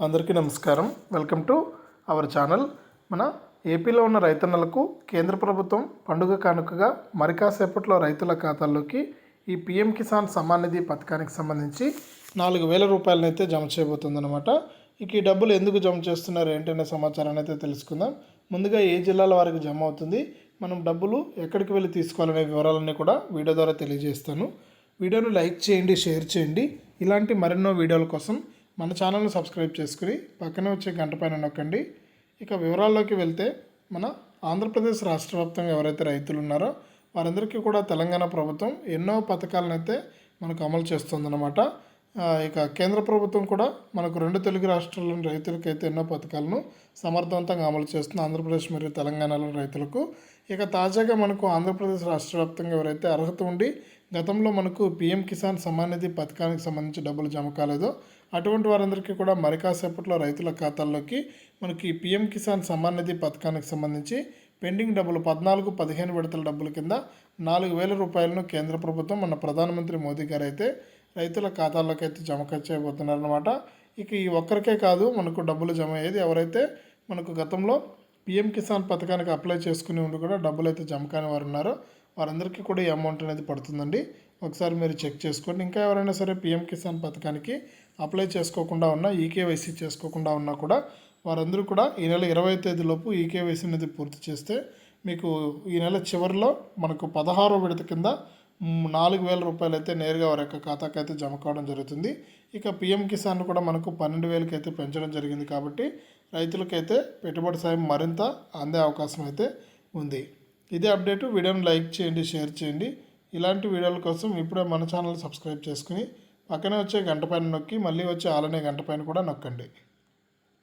అందరికీ నమస్కారం. Welcome to our channel. మన ఏపీలో ఉన్న రైతన్నలకు కేంద్ర ప్రభుత్వం పండుగ కానుకగా మరి కాసేపట్లో రైతుల ఖాతాల్లోకి ఈ పిఎం కిసాన్ సమ్మాన్ నిధి పథకానికి సంబంధించి నాలుగు వేల రూపాయలనైతే జమ చేయబోతుందన్నమాట. ఇక ఈ డబ్బులు ఎందుకు జమ చేస్తున్నారు ఏంటనే సమాచారాన్ని అయితే తెలుసుకుందాం. ముందుగా ఏ జిల్లాల వారికి జమ అవుతుంది మనం డబ్బులు ఎక్కడికి వెళ్ళి తీసుకోవాలనే వివరాలన్నీ కూడా వీడియో ద్వారా తెలియజేస్తాను. వీడియోను లైక్ చేయండి షేర్ చేయండి. ఇలాంటి మరెన్నో వీడియోల కోసం మన ఛానల్ను సబ్స్క్రైబ్ చేసుకుని పక్కనే వచ్చే గంట పైన నొక్కండి. ఇక వివరాల్లోకి వెళ్తే మన ఆంధ్రప్రదేశ్ రాష్ట్ర వ్యాప్తంగా ఎవరైతే రైతులు ఉన్నారో వారందరికీ కూడా తెలంగాణ ప్రభుత్వం ఎన్నో పథకాలను అయితే మనకు అమలు చేస్తుందన్నమాట. ఇక కేంద్ర ప్రభుత్వం కూడా మనకు రెండు తెలుగు రాష్ట్రాల్లోని రైతులకైతే ఎన్నో పథకాలను సమర్థవంతంగా అమలు చేస్తుంది. ఆంధ్రప్రదేశ్ మరియు తెలంగాణలోని రైతులకు. ఇక తాజాగా మనకు ఆంధ్రప్రదేశ్ రాష్ట్ర వ్యాప్తంగా ఎవరైతే అర్హత ఉండి గతంలో మనకు పీఎం కిసాన్ సమ్మాన్ నిధి పథకానికి సంబంధించి డబ్బులు జమ కాలేదో అటువంటి వారందరికీ కూడా మరి కాసేపట్లో రైతుల ఖాతాల్లోకి మనకి పీఎం కిసాన్ సమ్మాన్ నిధి పథకానికి సంబంధించి పెండింగ్ డబ్బులు పద్నాలుగు పదిహేను విడతల డబ్బుల కింద నాలుగు వేల రూపాయలను కేంద్ర ప్రభుత్వం మన ప్రధానమంత్రి మోదీ గారు అయితే రైతుల ఖాతాల్లోకి అయితే జమ చేయబోతున్నారనమాట ఇక ఈ ఒక్కరికే కాదు మనకు డబ్బులు జమ అయ్యేది ఎవరైతే మనకు గతంలో పిఎం కిసాన్ పథకానికి అప్లై చేసుకుని ఉండి కూడా డబ్బులు అయితే జమ కాని వారు ఉన్నారో వారందరికీ కూడా ఈ అమౌంట్ అనేది పడుతుందండి. ఒకసారి మీరు చెక్ చేసుకోండి. ఇంకా ఎవరైనా సరే పిఎం కిసాన్ పథకానికి అప్లై చేసుకోకుండా ఉన్నా ఈకేవైసీ చేసుకోకుండా ఉన్నా కూడా వారందరూ కూడా ఈ నెల ఇరవై తేదీలోపు ఈకేవైసీ అనేది పూర్తి చేస్తే మీకు ఈ నెల చివరిలో మనకు పదహారో విడత కింద నాలుగు వేల రూపాయలు అయితే నేరుగా వారి యొక్క ఖాతాకి అయితే జమ కావడం జరుగుతుంది. ఇక పిఎం కిసాన్ కూడా మనకు పన్నెండు వేలకి అయితే పెంచడం జరిగింది కాబట్టి రైతులకైతే పెట్టుబడి సాయం మరింత అందే అవకాశం అయితే ఉంది. ఇదే అప్డేట్. వీడియోని లైక్ చేయండి షేర్ చేయండి. ఇలాంటి వీడియోల కోసం ఇప్పుడే మన ఛానల్ సబ్స్క్రైబ్ చేసుకుని పక్కనే వచ్చే గంట పైన నొక్కి మళ్ళీ వచ్చే ఆలనే గంట పైన కూడా నొక్కండి.